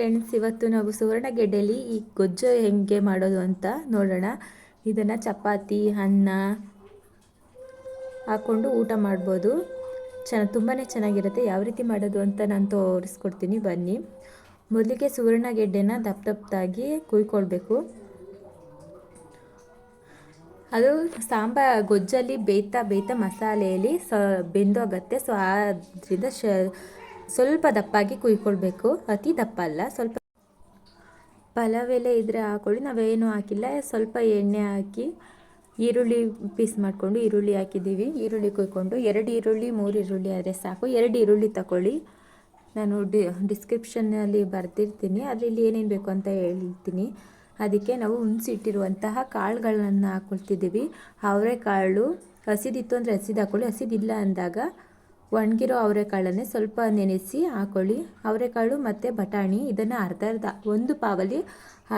Friends, ಇವತ್ತು ನಾವು ಸುವರ್ಣಗೆಡ್ಡೆಯಲ್ಲಿ ಈ ಗೊಜ್ಜು ಹೆಂಗೆ ಮಾಡೋದು ಅಂತ ನೋಡೋಣ. ಇದನ್ನು ಚಪಾತಿ, ಅನ್ನ ಹಾಕ್ಕೊಂಡು ಊಟ ಮಾಡ್ಬೋದು. ಚೆನ್ನ ತುಂಬಾ ಚೆನ್ನಾಗಿರುತ್ತೆ. ಯಾವ ರೀತಿ ಮಾಡೋದು ಅಂತ ನಾನು ತೋರಿಸ್ಕೊಡ್ತೀನಿ. ಬನ್ನಿ. ಮೊದಲಿಗೆ ಸುವರ್ಣಗೆಡ್ಡೆನ ದಪ್ಪ ದಪ್ಪದಾಗಿ ಕುಯ್ಕೊಳ್ಬೇಕು. ಅದು ಸಾಂಬಾ, ಗೊಜ್ಜಲ್ಲಿ ಬೇಯ್ತಾ ಬೇಯ್ತಾ ಮಸಾಲೆಯಲ್ಲಿ ಸ ಬೆಂದೋಗತ್ತೆ. ಸೊ ಆದ್ದರಿಂದ ಶ ಸ್ವಲ್ಪ ದಪ್ಪಾಗಿ ಕುಯ್ಕೊಳ್ಬೇಕು. ಅತಿ ದಪ್ಪ ಅಲ್ಲ, ಸ್ವಲ್ಪ ಪಲಾವ್ ಎಲೆ ಇದ್ದರೆ ಹಾಕೊಳ್ಳಿ. ನಾವೇನು ಹಾಕಿಲ್ಲ. ಸ್ವಲ್ಪ ಎಣ್ಣೆ ಹಾಕಿ ಈರುಳ್ಳಿ ಪೀಸ್ ಮಾಡಿಕೊಂಡು ಈರುಳ್ಳಿ ಹಾಕಿದ್ದೀವಿ. ಈರುಳ್ಳಿ ಕುಯ್ಕೊಂಡು ಎರಡು ಈರುಳ್ಳಿ, ಮೂರು ಈರುಳ್ಳಿ ಆದರೆ ಸಾಕು. ಎರಡು ಈರುಳ್ಳಿ ತಗೊಳ್ಳಿ. ನಾನು ಡಿ, ಡಿಸ್ಕ್ರಿಪ್ಷನ್ನಲ್ಲಿ ಬರ್ತಿರ್ತೀನಿ ಅದರಲ್ಲಿ ಏನೇನು ಬೇಕು ಅಂತ ಹೇಳ್ತೀನಿ. ಅದಕ್ಕೆ ನಾವು ಹುಣ್ಸಿಟ್ಟಿರುವಂತಹ ಕಾಳುಗಳನ್ನು ಹಾಕ್ಕೊಳ್ತಿದ್ದೀವಿ ಅವರೆಕಾಳು ಹಸಿದಿತ್ತು ಅಂದರೆ ಹಸಿದು ಹಾಕ್ಕೊಳ್ಳಿ ಹಸಿದಿಲ್ಲ ಅಂದಾಗ ಒಣಗಿರೋ ಅವರೆಕಾಳನ್ನೇ ಸ್ವಲ್ಪ ನೆನೆಸಿ ಹಾಕೊಳ್ಳಿ. ಅವರೆಕಾಳು ಮತ್ತು ಬಟಾಣಿ, ಇದನ್ನು ಅರ್ಧ ಅರ್ಧ, ಒಂದು ಪಾವಲ್ಲಿ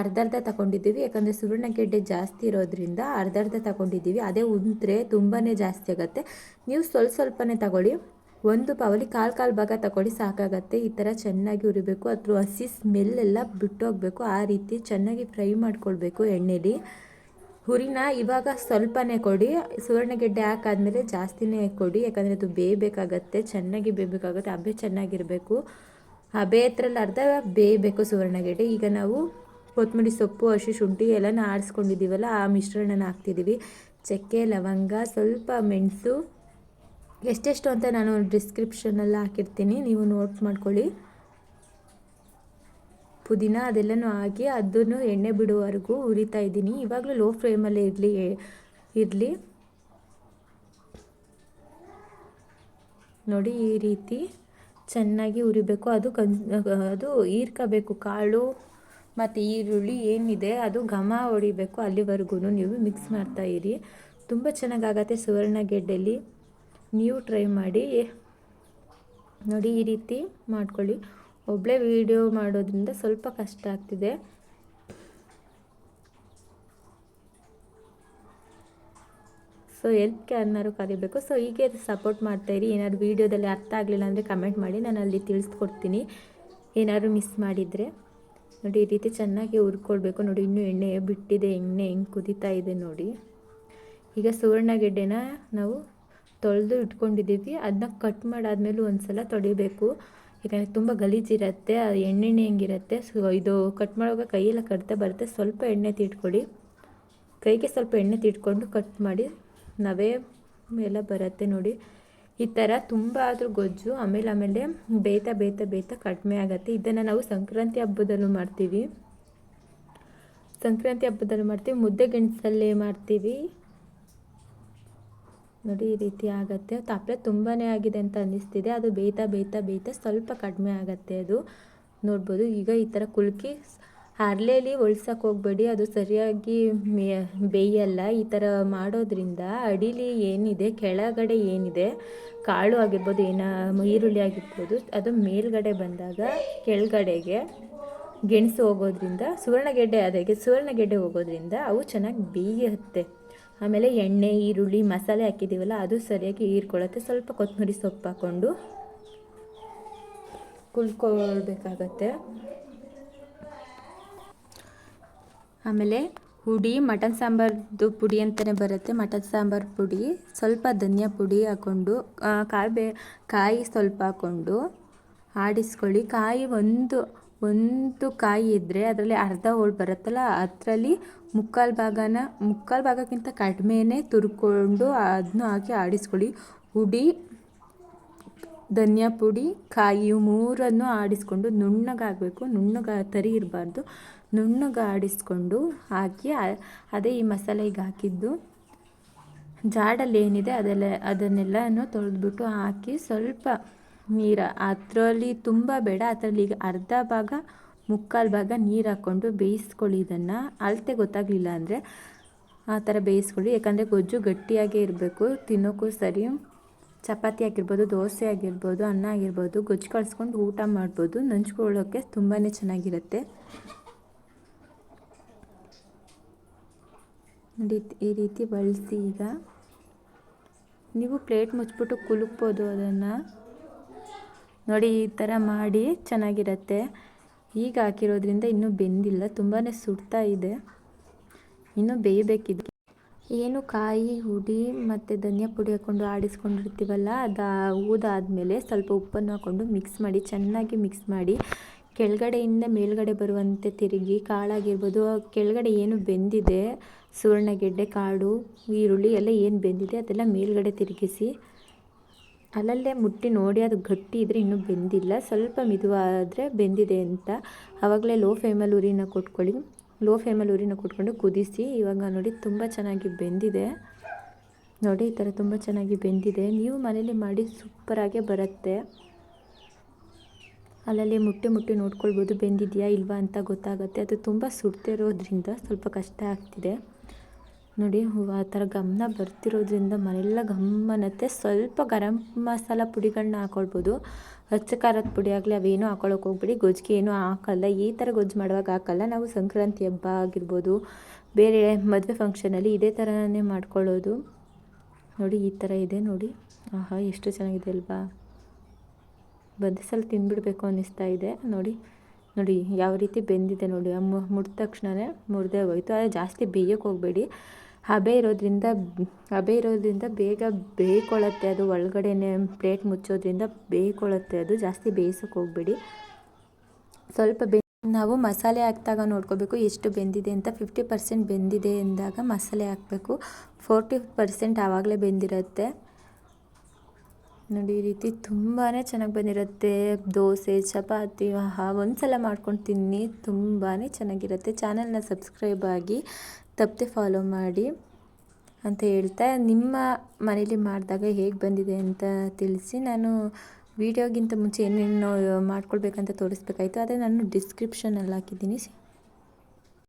ಅರ್ಧ ಅರ್ಧ ತಗೊಂಡಿದ್ದೀವಿ ಯಾಕಂದರೆ ಸುವರ್ಣಗೆಡ್ಡೆ ಜಾಸ್ತಿ ಇರೋದ್ರಿಂದ ಅರ್ಧ ಅರ್ಧ ತಗೊಂಡಿದ್ದೀವಿ ಅದೇ ಉಂತ್ರೆ ತುಂಬಾ ಜಾಸ್ತಿ ಆಗುತ್ತೆ. ನೀವು ಸ್ವಲ್ಪ ಸ್ವಲ್ಪನೇ ತಗೊಳ್ಳಿ. ಒಂದು ಪಾವಲಿ ಕಾಲು ಕಾಲು ಭಾಗ ತಗೊಳ್ಳಿ, ಸಾಕಾಗತ್ತೆ. ಈ ಥರ ಚೆನ್ನಾಗಿ ಉರಿಬೇಕು ಅದ್ರ ಹಸಿ ಸ್ಮೆಲ್ಲೆಲ್ಲ ಬಿಟ್ಟೋಗಬೇಕು. ಆ ರೀತಿ ಚೆನ್ನಾಗಿ ಫ್ರೈ ಮಾಡ್ಕೊಳ್ಬೇಕು ಎಣ್ಣೆಲಿ. ಹುರಿನ ಇವಾಗ ಸ್ವಲ್ಪನೇ ಕೊಡಿ ಸುವರ್ಣಗೆಡ್ಡೆ ಹಾಕಾದ್ಮೇಲೆ ಜಾಸ್ತಿನೇ ಕೊಡಿ, ಯಾಕಂದರೆ ಅದು ಬೇಯಬೇಕಾಗತ್ತೆ, ಚೆನ್ನಾಗಿ ಬೇಯಬೇಕಾಗುತ್ತೆ, ಹಬೆ ಚೆನ್ನಾಗಿರಬೇಕು. ಹಬೆ ಹತ್ರಲ್ಲಿ ಅರ್ಧ ಬೇಯಬೇಕು ಸುವರ್ಣಗೆಡ್ಡೆ ಈಗ ನಾವು ಕೊತ್ತಂಬರಿ ಸೊಪ್ಪು, ಹಸಿ ಶುಂಠಿ ಎಲ್ಲನ ಆಡಿಸ್ಕೊಂಡಿದ್ದೀವಲ್ಲ, ಆ ಮಿಶ್ರಣನ ಹಾಕ್ತಿದ್ದೀವಿ. ಚಕ್ಕೆ, ಲವಂಗ, ಸ್ವಲ್ಪ ಮೆಣಸು, ಎಷ್ಟೆಷ್ಟು ಅಂತ ನಾನು ಡಿಸ್ಕ್ರಿಪ್ಷನಲ್ಲಿ ಹಾಕಿರ್ತೀನಿ, ನೀವು ನೋಟ್ ಮಾಡ್ಕೊಳ್ಳಿ. ಪುದೀನ ಅದೆಲ್ಲನೂ ಹಾಕಿ ಅದನ್ನು ಎಣ್ಣೆ ಬಿಡುವವರೆಗೂ ಉರಿತಾ ಇದ್ದೀನಿ. ಇವಾಗಲೂ ಲೋ ಫ್ಲೇಮಲ್ಲೇ ಇರಲಿ ಇರಲಿ. ನೋಡಿ ಈ ರೀತಿ ಚೆನ್ನಾಗಿ ಉರಿಬೇಕು ಅದು ಕನ್ ಅದು ಈರ್ಕಬೇಕು. ಕಾಳು ಮತ್ತು ಈರುಳ್ಳಿ ಏನಿದೆ ಅದು ಘಮ ಹೊಡಿಬೇಕು ಅಲ್ಲಿವರೆಗೂ ನೀವು ಮಿಕ್ಸ್ ಮಾಡ್ತಾ ಇರಿ. ತುಂಬ ಚೆನ್ನಾಗಾಗತ್ತೆ ಸುವರ್ಣಗೆಡ್ಡೆಲಿ ನೀವು ಟ್ರೈ ಮಾಡಿ. ನೋಡಿ ಈ ರೀತಿ ಮಾಡ್ಕೊಳ್ಳಿ. ಒಬ್ಬಳೇ ವೀಡಿಯೋ ಮಾಡೋದ್ರಿಂದ ಸ್ವಲ್ಪ ಕಷ್ಟ ಆಗ್ತಿದೆ. ಸೊ ಎಲ್ಪ್ ಯಾರನ್ನಾರು ಕರಿಬೇಕು. ಸೊ ಹೀಗೆ ಸಪೋರ್ಟ್ ಮಾಡ್ತಾಯಿರಿ ಏನಾದ್ರು ವೀಡಿಯೋದಲ್ಲಿ ಅರ್ಥ ಆಗಲಿಲ್ಲ ಅಂದರೆ ಕಮೆಂಟ್ ಮಾಡಿ. ನಾನು ಅಲ್ಲಿ ತಿಳಿಸ್ಕೊಡ್ತೀನಿ. ಏನಾದ್ರು ಮಿಸ್ ಮಾಡಿದರೆ. ನೋಡಿ, ಈ ರೀತಿ ಚೆನ್ನಾಗಿ ಹುರ್ಕೊಳ್ಬೇಕು. ನೋಡಿ, ಇನ್ನೂ ಎಣ್ಣೆ ಬಿಟ್ಟಿದೆ. ಎಣ್ಣೆ ಹೆಂಗೆ ಕುದಿತಾ ಇದೆ ನೋಡಿ. ಈಗ ಸುವರ್ಣಗೆಡ್ಡೆನ ನಾವು ತೊಳೆದು ಇಟ್ಕೊಂಡಿದ್ದೀವಿ. ಅದನ್ನ ಕಟ್ ಮಾಡಾದ್ಮೇಲೂ ಒಂದು ಸಲ ತೊಳಿಬೇಕು. ಯಾಕಂದರೆ ತುಂಬ ಗಲೀಜಿರುತ್ತೆ ಅದು ಎಣ್ಣೆಣ್ಣೆ ಹೆಂಗಿರುತ್ತೆ. ಸೊ ಇದು ಕಟ್ ಮಾಡುವಾಗ ಕೈಯೆಲ್ಲ ಕಟ್ತಾ ಬರುತ್ತೆ. ಸ್ವಲ್ಪ ಎಣ್ಣೆ ತಿಟ್ಕೊಳ್ಳಿ. ಕೈಗೆ ಸ್ವಲ್ಪ ಎಣ್ಣೆ ತಿಟ್ಕೊಂಡು ಕಟ್ ಮಾಡಿ, ನವೆ ಎಲ್ಲ ಬರುತ್ತೆ ನೋಡಿ. ಈ ಥರ ತುಂಬ ಆದರೂ ಗೊಜ್ಜು, ಆಮೇಲೆ ಆಮೇಲೆ ಬೇಯ್ತಾ ಬೇಯ್ತಾ ಬೇಯ್ತಾ ಕಡಿಮೆ ಆಗುತ್ತೆ. ಇದನ್ನು ನಾವು ಸಂಕ್ರಾಂತಿ ಹಬ್ಬದಲ್ಲೂ ಮಾಡ್ತೀವಿ. ಸಂಕ್ರಾಂತಿ ಹಬ್ಬದಲ್ಲೂ ಮಾಡ್ತೀವಿ. ಮುದ್ದೆ ಗೆಣಸಲ್ಲೇ ಮಾಡ್ತೀವಿ. ನೋಡಿ, ಈ ರೀತಿ ಆಗುತ್ತೆ. ತಪ್ಪಲೆ ತುಂಬಾ ಆಗಿದೆ ಅಂತ ಅನ್ನಿಸ್ತಿದೆ. ಅದು ಬೇಯ್ತಾ ಬೇಯ್ತಾ ಬೇಯ್ತಾ ಸ್ವಲ್ಪ ಕಡಿಮೆ ಆಗುತ್ತೆ ಅದು. ನೋಡ್ಬೋದು, ಈಗ ಈ ಥರ ಕುಲ್ಕಿ ಹರ್ಲೇಲಿ ಒಳ್ಸಕ್ಕೆ ಹೋಗಬೇಡಿ. ಅದು ಸರಿಯಾಗಿ ಬೇಯಲ್ಲ. ಈ ಥರ ಮಾಡೋದ್ರಿಂದ ಅಡಿಲಿ ಏನಿದೆ, ಕೆಳಗಡೆ ಏನಿದೆ, ಕಾಳು ಆಗಿರ್ಬೋದು, ಏನ, ಈರುಳ್ಳಿ ಆಗಿರ್ಬೋದು, ಅದು ಮೇಲ್ಗಡೆ ಬಂದಾಗ ಕೆಳಗಡೆಗೆ ಗೆಣಸು ಹೋಗೋದ್ರಿಂದ, ಸುವರ್ಣಗೆಡ್ಡೆ ಅದಕ್ಕೆ ಸುವರ್ಣಗೆಡ್ಡೆ ಹೋಗೋದ್ರಿಂದ ಅವು ಚೆನ್ನಾಗಿ ಬೇಯುತ್ತೆ. ಆಮೇಲೆ ಎಣ್ಣೆ, ಈರುಳ್ಳಿ, ಮಸಾಲೆ ಹಾಕಿದ್ದೀವಲ್ಲ, ಅದು ಸರಿಯಾಗಿ ಹೀರ್ಕೊಳ್ಳುತ್ತೆ. ಸ್ವಲ್ಪ ಕೊತ್ತಂಬರಿ ಸೊಪ್ಪು ಹಾಕ್ಕೊಂಡು ಕುಲ್ಕೊಳ್ಬೇಕಾಗತ್ತೆ. ಆಮೇಲೆ ಹುಡಿ, ಮಟನ್ ಸಾಂಬಾರ್ದು ಪುಡಿ ಅಂತಲೇ ಬರುತ್ತೆ. ಮಟನ್ ಸಾಂಬಾರು ಪುಡಿ, ಸ್ವಲ್ಪ ಧನಿಯಾ ಪುಡಿ ಹಾಕ್ಕೊಂಡು ಕಾಯಿ ಬೇ ಕಾಯಿ ಸ್ವಲ್ಪ ಹಾಕ್ಕೊಂಡು ಆಡಿಸ್ಕೊಳ್ಳಿ. ಕಾಯಿ ಒಂದು ಒಂದು ಕಾಯಿ ಇದ್ದರೆ ಅದರಲ್ಲಿ ಅರ್ಧ ಹೋಳು ಬರುತ್ತಲ್ಲ, ಅದರಲ್ಲಿ ಮುಕ್ಕಾಲು ಭಾಗನ, ಮುಕ್ಕಾಲು ಭಾಗಕ್ಕಿಂತ ಕಡಿಮೆನೆ ತುರ್ಕೊಂಡು ಅದನ್ನು ಹಾಕಿ ಆಡಿಸ್ಕೊಳ್ಳಿ. ಹುಡಿ, ಧನಿಯಾ ಪುಡಿ, ಕಾಯಿ ಮೂರನ್ನು ಆಡಿಸ್ಕೊಂಡು ನುಣ್ಣಗಾಗಬೇಕು. ನುಣ್ಣಗ ತರಿ ಇರಬಾರ್ದು. ನುಣ್ಣಗೆ ಆಡಿಸ್ಕೊಂಡು ಹಾಕಿ ಅದೇ ಈ ಮಸಾಲೆಗೆ ಹಾಕಿದ್ದು. ಜಾಡಲ್ಲಿ ಏನಿದೆ ಅದೆಲ್ಲ, ಅದನ್ನೆಲ್ಲನೂ ತೊಳೆದ್ಬಿಟ್ಟು ಹಾಕಿ ಸ್ವಲ್ಪ ನೀರು. ಅದರಲ್ಲಿ ತುಂಬ ಬೇಡ. ಅದರಲ್ಲಿ ಈಗ ಅರ್ಧ ಭಾಗ, ಮುಕ್ಕಾಲು ಭಾಗ ನೀರು ಹಾಕ್ಕೊಂಡು ಬೇಯಿಸ್ಕೊಳ್ಳಿ ಇದನ್ನು. ಅಳತೆ ಗೊತ್ತಾಗಲಿಲ್ಲ ಅಂದರೆ ಆ ಥರ ಬೇಯಿಸ್ಕೊಳ್ಳಿ. ಯಾಕಂದರೆ ಗೊಜ್ಜು ಗಟ್ಟಿಯಾಗೇ ಇರಬೇಕು. ತಿನ್ನೋಕ್ಕೂ ಸರಿ. ಚಪಾತಿ ಆಗಿರ್ಬೋದು, ದೋಸೆ ಆಗಿರ್ಬೋದು, ಅನ್ನ ಆಗಿರ್ಬೋದು, ಗೊಜ್ಜು ಕಳಿಸ್ಕೊಂಡು ಊಟ ಮಾಡ್ಬೋದು. ನಂಚ್ಕೊಳ್ಳೋಕ್ಕೆ ತುಂಬಾ ಚೆನ್ನಾಗಿರುತ್ತೆ. ಈ ರೀತಿ ಬಳಸಿ ಈಗ. ನೀವು ಪ್ಲೇಟ್ ಮುಚ್ಚಿಬಿಟ್ಟು ಕುಲುಕ್ಬೋದು ಅದನ್ನು. ನೋಡಿ, ಈ ಥರ ಮಾಡಿ ಚೆನ್ನಾಗಿರುತ್ತೆ. ಈಗ ಹಾಕಿರೋದ್ರಿಂದ ಇನ್ನೂ ಬೆಂದಿಲ್ಲ ತುಂಬಾ ಸುಡ್ತಾ ಇದೆ. ಇನ್ನೂ ಬೇಯಬೇಕಿದೆ. ಏನು ಕಾಯಿ, ಹುಡಿ ಮತ್ತು ಧನಿಯಾ ಪುಡಿ ಹಾಕ್ಕೊಂಡು ಆಡಿಸ್ಕೊಂಡಿರ್ತೀವಲ್ಲ, ಅದು ಊದಾದಮೇಲೆ ಸ್ವಲ್ಪ ಉಪ್ಪನ್ನು ಹಾಕ್ಕೊಂಡು ಮಿಕ್ಸ್ ಮಾಡಿ, ಚೆನ್ನಾಗಿ ಮಿಕ್ಸ್ ಮಾಡಿ, ಕೆಳಗಡೆಯಿಂದ ಮೇಲ್ಗಡೆ ಬರುವಂತೆ ತಿರುಗಿ, ಕಾಳಾಗಿರ್ಬೋದು, ಕೆಳಗಡೆ ಏನು ಬೆಂದಿದೆ ಸುವರ್ಣಗೆಡ್ಡೆ ಕಾಳು ಈರುಳ್ಳಿ ಎಲ್ಲ ಏನು ಬೆಂದಿದೆ, ಅದೆಲ್ಲ ಮೇಲ್ಗಡೆ ತಿರುಗಿಸಿ ಅಲ್ಲಲ್ಲೇ ಮುಟ್ಟಿ ನೋಡಿ ಅದು ಗಟ್ಟಿ ಇದ್ದರೆ ಇನ್ನೂ ಬೆಂದಿಲ್ಲ. ಸ್ವಲ್ಪ ಮಿದುವಾದರೆ ಬೆಂದಿದೆ ಅಂತ. ಆವಾಗಲೇ ಲೋ ಫ್ಲೇಮಲ್ಲಿ ಉರಿನ ಕೊಟ್ಕೊಳ್ಳಿ. ಲೋ ಫ್ಲೇಮಲ್ಲಿ ಉರಿನ ಕೊಟ್ಕೊಂಡು ಕುದಿಸಿ. ಇವಾಗ ನೋಡಿ ತುಂಬ ಚೆನ್ನಾಗಿ ಬೆಂದಿದೆ. ನೋಡಿ, ಈ ಥರ ತುಂಬ ಚೆನ್ನಾಗಿ ಬೆಂದಿದೆ. ನೀವು ಮನೇಲಿ ಮಾಡಿ ಸೂಪರಾಗೆ ಬರುತ್ತೆ. ಅಲ್ಲಲ್ಲಿ ಮುಟ್ಟಿ ಮುಟ್ಟಿ ನೋಡ್ಕೊಳ್ಬೋದು. ಬೆಂದಿದೆಯಾ ಇಲ್ವಾ ಅಂತ ಗೊತ್ತಾಗುತ್ತೆ. ಅದು ತುಂಬ ಸುಡ್ತಿರೋದ್ರಿಂದ ಸ್ವಲ್ಪ ಕಷ್ಟ ಆಗ್ತಿದೆ. ನೋಡಿ ಆ ಥರ ಗಮನ ಬರ್ತಿರೋದ್ರಿಂದ ಮನೆಯೆಲ್ಲ ಗಮ್ಮನತ್ತೆ. ಸ್ವಲ್ಪ ಗರಂ ಮಸಾಲ ಪುಡಿಗಳನ್ನ ಹಾಕೊಳ್ಬೋದು. ಹಚ್ಚ ಖಾರದ ಪುಡಿ ಆಗಲಿ, ಅವೇನೂ ಹಾಕೊಳಕ್ಕೆ ಹೋಗ್ಬಿಡಿ. ಗೊಜ್ಜಿಗೆ ಏನೂ ಹಾಕಲ್ಲ. ಈ ಥರ ಗೊಜ್ಜು ಮಾಡುವಾಗ ಹಾಕಲ್ಲ. ನಾವು ಸಂಕ್ರಾಂತಿ ಹಬ್ಬ ಆಗಿರ್ಬೋದು, ಬೇರೆ ಮದುವೆ ಫಂಕ್ಷನಲ್ಲಿ ಇದೇ ಥರನೇ ಮಾಡ್ಕೊಳ್ಳೋದು. ನೋಡಿ, ಈ ಥರ ಇದೆ ನೋಡಿ. ಆಹಾ, ಎಷ್ಟು ಚೆನ್ನಾಗಿದೆ ಅಲ್ವಾ. ಬದ್ದೆ ಸಲ ತಿಂದ್ಬಿಡ್ಬೇಕು ಅನ್ನಿಸ್ತಾ ಇದೆ. ನೋಡಿ. ನೋಡಿ ಯಾವ ರೀತಿ ಬೆಂದಿದೆ ನೋಡಿ. ಮುಟ್ಟ ತಕ್ಷಣವೇ ಮುರಿದೇ ಹೋಯಿತು. ಆದರೆ ಜಾಸ್ತಿ ಬೇಯೋಕ್ಕೆ ಹೋಗಬೇಡಿ. ಹಬೆ ಇರೋದ್ರಿಂದ ಹಬೆ ಇರೋದ್ರಿಂದ ಬೇಗ ಬೇಯ್ಕೊಳ್ಳುತ್ತೆ ಅದು. ಒಳಗಡೆನೆ ಪ್ಲೇಟ್ ಮುಚ್ಚೋದ್ರಿಂದ ಬೇಯ್ಕೊಳ್ಳುತ್ತೆ ಅದು. ಜಾಸ್ತಿ ಬೇಯಿಸೋಕೆ ಹೋಗಬೇಡಿ. ಸ್ವಲ್ಪ ಬೆ ನಾವು ಮಸಾಲೆ ಹಾಕಿದಾಗ ನೋಡ್ಕೋಬೇಕು. ಎಷ್ಟು ಬೆಂದಿದೆ ಅಂತ. ಫಿಫ್ಟಿ ಪರ್ಸೆಂಟ್ ಬೆಂದಿದೆ ಎಂದಾಗ ಮಸಾಲೆ ಹಾಕಬೇಕು. ಫೋರ್ಟಿ ಪರ್ಸೆಂಟ್ ಆವಾಗಲೇ ಬೆಂದಿರುತ್ತೆ. ನೋಡಿ, ಈ ರೀತಿ ತುಂಬಾ ಚೆನ್ನಾಗಿ ಬಂದಿರುತ್ತೆ. ದೋಸೆ, ಚಪಾತಿ, ಆಹಾ, ಒಂದ್ಸಲ ಮಾಡ್ಕೊಂಡು ತಿನ್ನಿ ತುಂಬಾ ಚೆನ್ನಾಗಿರುತ್ತೆ. ಚಾನಲ್ನ ಸಬ್ಸ್ಕ್ರೈಬ್ ಆಗಿ ತಪ್ಪದೆ ಫಾಲೋ ಮಾಡಿ ಅಂತ ಹೇಳ್ತಾ, ನಿಮ್ಮ ಮನೇಲಿ ಮಾಡಿದಾಗ ಹೇಗೆ ಬಂದಿದೆ ಅಂತ ತಿಳಿಸಿ. ನಾನು ವೀಡಿಯೋಗಿಂತ ಮುಂಚೆ ಏನೇನು ಮಾಡ್ಕೊಳ್ಬೇಕಂತ ತೋರಿಸ್ಬೇಕಾಯ್ತು, ಅದೇ ನಾನು ಡಿಸ್ಕ್ರಿಪ್ಷನಲ್ಲಿ ಹಾಕಿದ್ದೀನಿ.